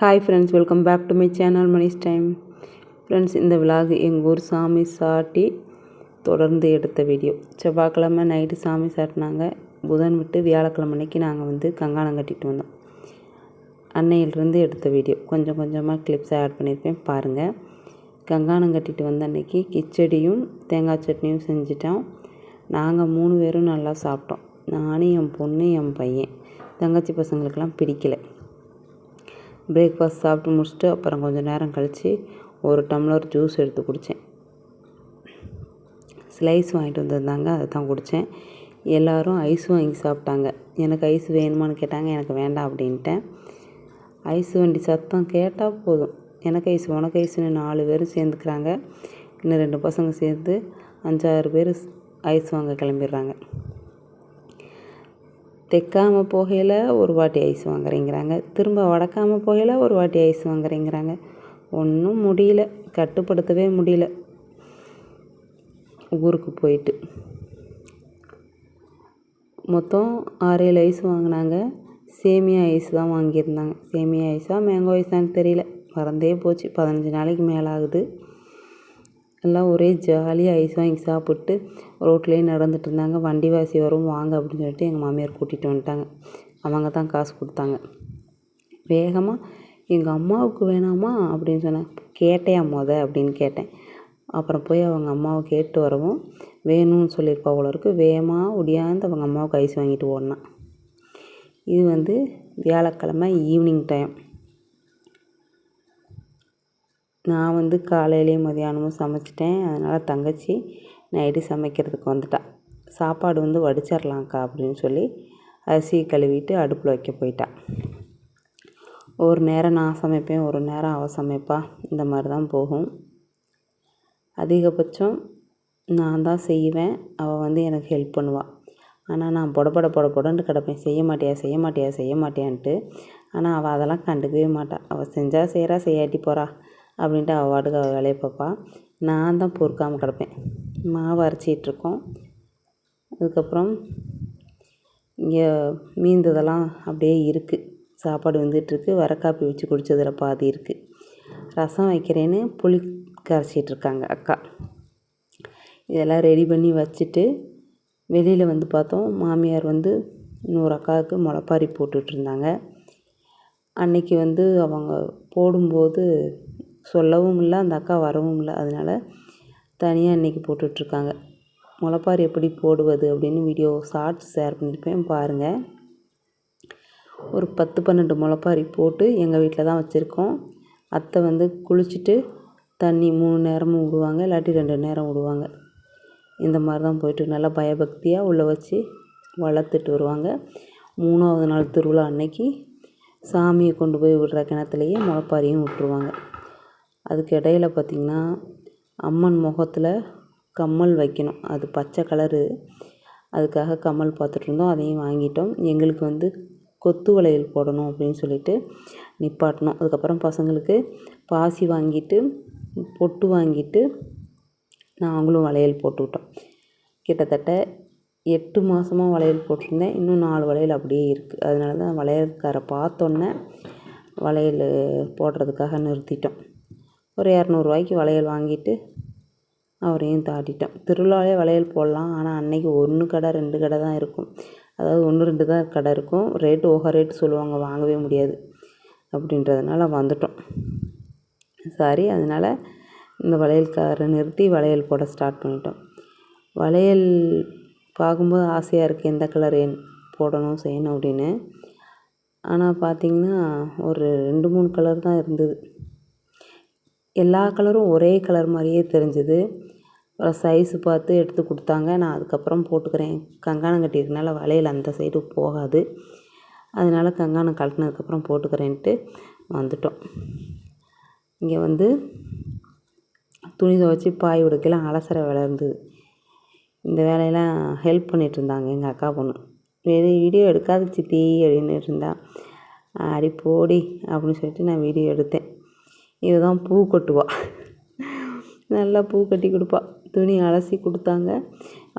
Hi friends welcome back to my channel Mani's time friends இந்த vlog எங்கள் ஊர் சாமி சாட்டி தொடர்ந்து எடுத்த வீடியோ செவ்வாய்க்கிழமை நைட்டு சாமி சாட்டினாங்க. புதன் விட்டு வியாழக்கிழமை அன்னைக்கு நாங்கள் வந்து கங்காணம் கட்டிட்டு வந்தோம். அன்னையிலிருந்து எடுத்த வீடியோ கொஞ்சம் கொஞ்சமாக கிளிப்ஸ் ஆட் பண்ணியிருக்கேன் பாருங்கள் கங்காணம் கட்டிட்டு வந்த அன்னைக்கு கிச்சடியும் தேங்காய் சட்னியும் செஞ்சிட்டோம். நாங்கள் மூணு பேரும் நல்லா சாப்பிட்டோம். நானும் என் பொண்ணு என் பையன். தங்கச்சி பசங்களுக்கெல்லாம் பிடிக்கலை. பிரேக்ஃபாஸ்ட் சாப்பிட்டு முடிச்சுட்டு அப்புறம் கொஞ்சம் நேரம் கழித்து ஒரு டம்ளர் ஜூஸ் எடுத்து குடித்தேன் ஸ்லைஸ் வாங்கிட்டு வந்திருந்தாங்க அதை தான் குடித்தேன் எல்லோரும் ஐஸ் வாங்கி சாப்பிட்டாங்க. எனக்கு ஐஸ் வேணுமான்னு கேட்டாங்க எனக்கு வேண்டாம் அப்படின்ட்டேன். ஐஸ் வண்டி சத்தம் கேட்டால் போதும். எனக்கு ஐஸ் உனக்கு ஐஸ்னு நாலு பேர் சேர்ந்துக்கிறாங்க. இன்னும் ரெண்டு பசங்க சேர்ந்து அஞ்சாறு பேர் ஐஸ் வாங்க கிளம்பிடுறாங்க. தெற்காமல் போகையில் ஒரு வாட்டி ஐஸ் வாங்குறேங்கிறாங்க. திரும்ப வடக்காமல் போகையில் ஒரு வாட்டி ஐஸ் வாங்குறேங்கிறாங்க. ஒன்றும் முடியல. கட்டுப்படுத்தவே முடியல. ஊருக்கு போயிட்டு. மொத்தம் ஆறு ஏழு ஐஸ் வாங்கினாங்க. சேமியா ஐஸ் தான் வாங்கியிருந்தாங்க. சேமியா ஐஸாக மேங்கோ ஐஸான்னு தெரியல. மறந்தே போச்சு. பதினஞ்சு நாளைக்கு மேலே ஆகுது எல்லாம் ஒரே ஜாலியாக ஐஸ் வாங்கி சாப்பிட்டு ரோட்லேயே நடந்துட்டு இருந்தாங்க வண்டிவாசி வரும் வாங்க அப்படின்னு சொல்லிட்டு எங்கள் மாமியார் கூட்டிகிட்டு வந்துட்டாங்க. அவங்க தான் காசு கொடுத்தாங்க. வேகமாக எங்கள் அம்மாவுக்கு வேணாமா? அப்படின்னு சொன்னேன். கேட்டேன் மொத அப்படின்னு கேட்டேன். அப்புறம் போய் அவங்க அம்மாவை கேட்டு வரவும் வேணும்னு சொல்லியிருப்பா அவ்வளோ இருக்குது வேகமாக ஒடியாந்து அவங்க அம்மாவுக்கு ஐஸ் வாங்கிட்டு ஓடினான் இது வந்து வியாழக்கிழமை ஈவினிங் டைம் நான் வந்து காலையிலேயும் மதியானமும் சமைச்சிட்டேன். அதனால் தங்கச்சி நைட்டு சமைக்கிறதுக்கு வந்துட்டா. சாப்பாடு வந்து வடிச்சிடலாம்க்கா அப்படின்னு சொல்லி அரிசி கழுவிட்டு அடுப்பில் வைக்க போயிட்டா. ஒரு நேரம் நான் சமைப்பேன் ஒரு நேரம் அவள் சமைப்பா. இந்த மாதிரி தான் போகும். அதிகபட்சம் நான் தான் செய்வேன். அவள் வந்து எனக்கு ஹெல்ப் பண்ணுவாள் ஆனால் நான் பொடபட பொடபொடன்ட்டு கிடப்பேன். செய்ய மாட்டியா செய்ய மாட்டியா செய்ய மாட்டியான்ட்டு. ஆனால் அவள் அதெல்லாம் கண்டுக்கவே மாட்டாள் அவள் செஞ்சால் செய்கிறா செய்யாட்டி போகிறா அப்படின்ட்டு அவள் பாட்டுக்கு அவள் வேலையை பார்ப்பா. நான் தான் பொறுக்காமல் கிடப்பேன். மாவு அரைச்சிட்ருக்கோம். அதுக்கப்புறம் இங்கே மீந்ததெல்லாம் அப்படியே இருக்குது சாப்பாடு வெந்துட்டுருக்கு வர காப்பி வச்சு குடித்ததில் பாதி இருக்குது ரசம் வைக்கிறேன்னு புளி கரைச்சிட்ருக்காங்க அக்கா. இதெல்லாம் ரெடி பண்ணி வச்சுட்டு வெளியில் வந்து பார்த்தோம். மாமியார் வந்து இன்னொரு அக்காவுக்கு முளப்பாரி போட்டுட்ருந்தாங்க. அன்னைக்கு வந்து அவங்க போடும்போது சொல்லவும் இல்லை அந்த அக்கா வரவும் இல்லை. அதனால் தனியாக இன்றைக்கி போட்டுட்ருக்காங்க. முளைப்பாரி எப்படி போடுவது அப்படின்னு வீடியோ ஷார்ட்ஸ் ஷேர் பண்ணியிருப்பேன் பாருங்கள் ஒரு பத்து பன்னெண்டு முளைப்பாரி போட்டு எங்கள் வீட்டில் தான் வச்சுருக்கோம். அத்தை வந்து குளிச்சுட்டு தண்ணி மூணு நேரமும் விடுவாங்க இல்லாட்டி ரெண்டு நேரம் விடுவாங்க. இந்த மாதிரி தான் போயிட்டு நல்லா பயபக்தியாக உள்ளே வச்சு வளர்த்துட்டு வருவாங்க. மூணாவது நாள் திருவிழா அன்னைக்கு சாமியை கொண்டு போய் விடுற கிணத்துலையே முளைப்பாரியும் விட்டுருவாங்க. அதுக்கு இடையில பார்த்திங்கன்னா அம்மன் முகத்தில் கம்மல் வைக்கணும். அது பச்சை கலரு. அதுக்காக கம்மல் பார்த்துட்ருந்தோம் அதையும் வாங்கிட்டோம். எங்களுக்கு வந்து கொத்து வளையல் போடணும் அப்படின்னு சொல்லிட்டு நிப்பாட்டினோம். அதுக்கப்புறம் பசங்களுக்கு பாசி வாங்கிட்டு பொட்டு வாங்கிட்டு நாங்களும் வளையல் போட்டுவிட்டோம் கிட்டத்தட்ட எட்டு மாதமாக வளையல் போட்டிருந்தேன். இன்னும் நாலு வளையல் அப்படியே இருக்குது அதனால தான் வளையல்காரை பார்த்தோன்னே வளையல் போடுறதுக்காக நிறுத்திட்டோம். ஒரு இரநூறுவாய்க்கு வளையல் வாங்கிட்டு அவரையும் தாட்டிட்டோம். திருவிழாவே வளையல் போடலாம். ஆனால் அன்றைக்கி ஒன்று கடை ரெண்டு கடை தான் இருக்கும். அதாவது ஒன்று ரெண்டு தான் கடை இருக்கும். ரேட்டு ஓஹோ ரேட்டு சொல்லுவாங்க. வாங்கவே முடியாது அப்படின்றதுனால வந்துட்டோம். சாரி அதனால் இந்த வளையல்காரை நிறுத்தி வளையல் போட ஸ்டார்ட் பண்ணிட்டோம். வளையல் பார்க்கும்போது ஆசையாக இருக்குது எந்த கலர் போடணும் செய்யணும் அப்படின்னு. ஆனால் பார்த்திங்கன்னா ஒரு ரெண்டு மூணு கலர் தான் இருந்தது. எல்லா கலரும் ஒரே கலர் மாதிரியே தெரிஞ்சுது. சைஸு பார்த்து எடுத்து கொடுத்தாங்க. நான் அதுக்கப்புறம் போட்டுக்கிறேன். கங்காணம் கட்டியிருக்கனால வளையல் அந்த சைடு போகாது. அதனால் கங்காணம் கழட்டினதுக்கப்புறம் போட்டுக்கிறேன்ட்டு வந்துட்டோம். இங்கே வந்து துணி துவைச்சி பாய் உடைக்கலாம் அலசர வேலை இருந்தது. இந்த வேலையெல்லாம் ஹெல்ப் பண்ணிகிட்டு இருந்தாங்க எங்கள் அக்கா பொண்ணு. வெறும் வீடியோ எடுக்காத சித்தி அப்படின்னு இருந்தா அடி போடி அப்படின்னு சொல்லிட்டு நான் வீடியோ எடுத்தேன். இதுதான் தான் பூ கொட்டுவாள் நல்லா பூ கட்டி கொடுப்பா. துணி அலசி கொடுத்தாங்க.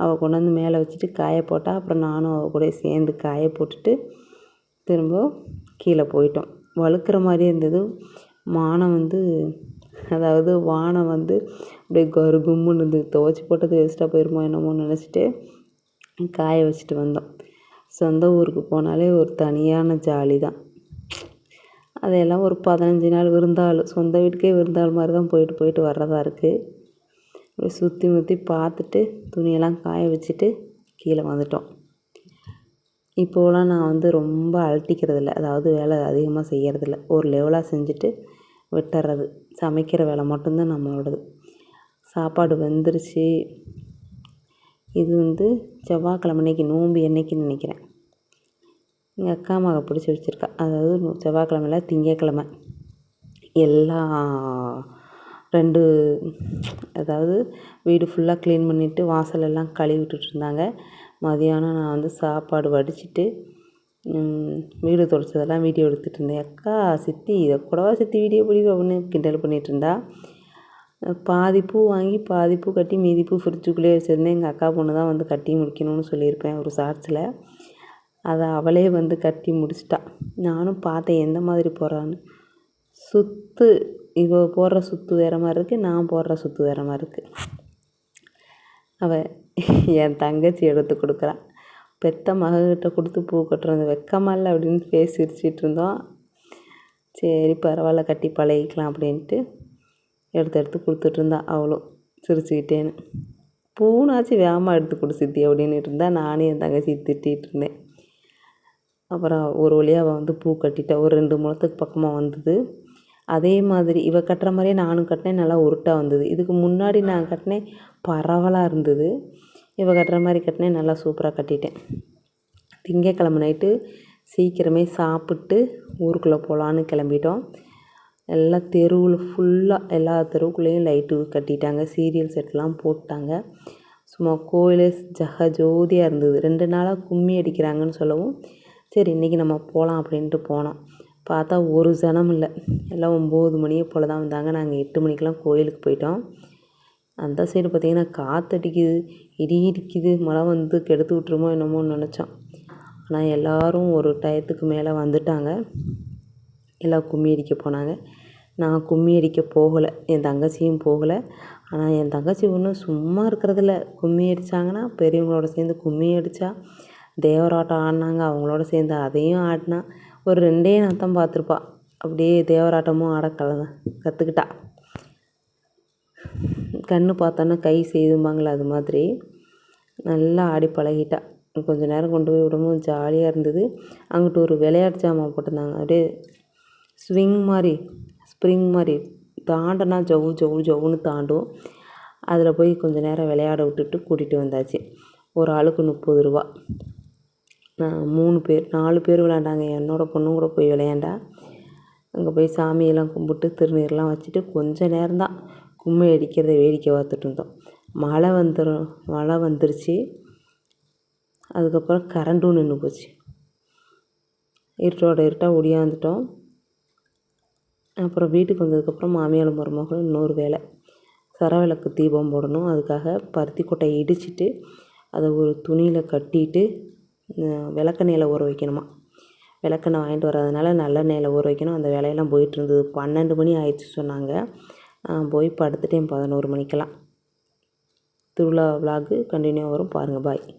அவள் கொண்டாந்து மேலே வச்சுட்டு காய போட்டால் அப்புறம் நானும் அவள் கூட சேர்ந்து காய போட்டுட்டு திரும்ப கீழே போயிட்டோம். வழுக்கிற மாதிரியே இருந்தது. வானம் வந்து அதாவது வானம் வந்து அப்படியே கரு கும்முன்னு இருந்தது. துவச்சி போட்டது வேஸ்ட்டாக போயிருமோ என்னமோன்னு நினச்சிட்டு காய வச்சுட்டு வந்தோம். சொந்த ஊருக்கு போனாலே ஒரு தனியான ஜாலி தான் அதையெல்லாம் ஒரு பதினஞ்சு நாள் விருந்தாள் சொந்த வீட்டுக்கே விருந்தாள் மாதிரி தான் போயிட்டு போயிட்டு வர்றதா இருக்குது அப்படியே சுற்றி முற்றி பார்த்துட்டு துணியெல்லாம் காய வச்சுட்டு கீழே வந்துட்டோம். இப்போலாம் நான் வந்து ரொம்ப அழட்டிக்கிறதில்ல அதாவது வேலை அதிகமாக செய்கிறதில்ல ஒரு லெவலாக செஞ்சுட்டு விட்டுறது. சமைக்கிற வேலை மட்டும்தான் நம்மளோடது. சாப்பாடு வெந்துருச்சு. இது வந்து செவ்வாய்க்கிழமை அன்னைக்கு நோம்பு என்னைக்குன்னு நினைக்கிறேன். எங்கள் அக்கா மகள் பிடிச்சி வச்சுருக்கா. அதாவது செவ்வாய்க்கிழமையில் திங்கக்கிழமை. எல்லா ரெண்டு அதாவது வீடு ஃபுல்லாக க்ளீன் பண்ணிவிட்டு வாசல் எல்லாம் கழுவி விட்டுட்ருந்தாங்க மதியானம் நான் வந்து சாப்பாடு வடிச்சிட்டு வீடு துடைச்சதெல்லாம் வீடியோ எடுத்துகிட்டு இருந்தேன். அக்கா சித்தி இதை கூடவா சித்தி வீடியோ பிடிக்கும் அப்படின்னு கிண்டல் பண்ணிகிட்டு இருந்தா. பாதி பூ வாங்கி பாதி பூ கட்டி மீதி பூ ஃப்ரிட்ஜுக்குள்ளேயே வச்சுருந்தேன். எங்கள் அக்கா பொண்ணு தான் வந்து கட்டி முடிக்கணும்னு சொல்லியிருப்பேன் ஒரு ஷார்ட்ஸில் அதை அவளே வந்து கட்டி முடிச்சிட்டா. நானும் பார்த்தேன் எந்த மாதிரி போடுறான்னு? சுத்து இவ போடுற சுத்து வேறு மாதிரி இருக்குது நான் போடுற சுத்து வேறு மாதிரி இருக்குது அவள் என் தங்கச்சி எடுத்து கொடுக்குறான் பெத்த மகக்கிட்ட கொடுத்து பூ கட்டுறது வெக்கமா இல்லை? அப்படின்னு பேசி சிரிச்சிட்டு இருந்தோம். சரி பரவாயில்ல கட்டி பழகிக்கலாம் அப்படின்ட்டு எடுத்து எடுத்து கொடுத்துட்ருந்தா அவளும் சிரிச்சுக்கிட்டேன்னு. பூனாச்சு வேகமாக எடுத்து கொடு சித்தி அப்படின்னு இருந்தால் நானும் என் தங்கச்சி திட்டிகிட்டு இருந்தேன். அப்புறம் ஒரு வழியாக அவள் வந்து பூ கட்டிட்டா ஒரு ரெண்டு முழத்துக்கு பக்கமாக வந்தது. அதே மாதிரி இவள் கட்டுற மாதிரியே நானும் கட்டினேன். நல்லா உருட்டாக வந்தது. இதுக்கு முன்னாடி நான் கட்டினேன். பரவலாக இருந்தது. இவள் கட்டுற மாதிரி கட்டினேன். நல்லா சூப்பராக கட்டிட்டேன். திங்கக்கிழமை நைட்டு சீக்கிரமே சாப்பிட்டு ஊருக்குள்ளே போகலான்னு கிளம்பிட்டோம். எல்லாம் தெருவில் ஃபுல்லாக எல்லா தெருவுக்குள்ளேயும் லைட்டு கட்டிட்டாங்க. சீரியல் செட்லாம் போட்டாங்க. சும்மா கோயில் ஜக ஜோதியாக இருந்தது. ரெண்டு நாளாக கும்மி அடிக்கிறாங்கன்னு சொல்லவும் சரி இன்றைக்கி நம்ம போகலாம் அப்படின்ட்டு போனோம். பார்த்தா ஒரு ஜனம் இல்லை. எல்லாம் ஒம்பது மணியை போல் தான் வந்தாங்க. நாங்கள் எட்டு மணிக்கெலாம் கோயிலுக்கு போயிட்டோம். அந்த சைடு பார்த்திங்கன்னா காற்றடிக்குது இடி இடிக்குது மழை வந்து கெடுத்து விட்ருமோ என்னமோன்னு நினச்சோம். ஆனால் எல்லோரும் ஒரு டயத்துக்கு மேலே வந்துட்டாங்க. எல்லாம் கும்மி அடிக்க போனாங்க. நான் கும்மி அடிக்க போகலை. என் தங்கச்சியும் போகலை. ஆனால் என் தங்கச்சி ஒன்றும் சும்மா இருக்கிறதில்ல. கும்மி அடித்தாங்கன்னா பெரியவங்களோட சேர்ந்து கும்மி அடித்தா தேவராட்டம் ஆடினாங்க அவங்களோட சேர்ந்து அதையும் ஆடினா ஒரு ரெண்டே நாள் பார்த்துருப்பா. அப்படியே தேவராட்டமும் ஆட கல கற்றுக்கிட்டா கண்ணு பார்த்தோன்னா கை செய்தும்பாங்களே அது மாதிரி நல்லா ஆடி பழகிட்டா. கொஞ்ச நேரம் கொண்டு போய் விடும்போது ஜாலியாக இருந்தது. அங்கிட்டு ஒரு விளையாட்டு ஜாமான் போட்டிருந்தாங்க. அப்படியே ஸ்விங் மாதிரி ஸ்ப்ரிங் மாதிரி தாண்டனா ஜவு ஜவு ஜவுன்னு தாண்டும் அதில் போய் கொஞ்சம் நேரம் விளையாட விட்டுட்டு கூட்டிகிட்டு வந்தாச்சு. ஒரு ஆளுக்கு முப்பது ரூபா. மூணு பேர் நாலு பேர் விளையாண்டாங்க. என்னோடய பொண்ணும் கூட போய் விளையாண்டா. அங்கே போய் சாமியெல்லாம் கும்பிட்டு திருநீர்லாம் வச்சுட்டு கொஞ்சம் நேரம்தான் கும்மி அடிக்கிறத வேடிக்கை பார்த்துட்டு இருந்தோம். மழை வந்துடும் மழை வந்துருச்சு. அதுக்கப்புறம் கரண்டும் நின்று போச்சு. இருட்டோட இருட்டாக ஒடியாந்துட்டோம். அப்புறம் வீட்டுக்கு வந்ததுக்கப்புறம் மாமியார் மருமகளும் இன்னொரு வேலை. சரவிளக்கு தீபம் போடணும். அதுக்காக பருத்தி கொட்டையை இடிச்சிட்டு அதை ஒரு துணியில் கட்டிட்டு விளக்கெண்ணெயில் ஊற வைக்கணுமா? விளக்கெண்ணெய் வாங்கிட்டு வர்றதுனால நல்லெண்ணெயில் ஊற வைக்கணும். அந்த வேலையெல்லாம் போயிட்டுருந்தது. பன்னெண்டு மணி ஆயிடுச்சு சொன்னாங்க. போய் படுத்துட்டேன் பதினோரு மணிக்கெல்லாம். திருவிழா விலாகு கண்டினியூ வரும். பாருங்கள் பாய்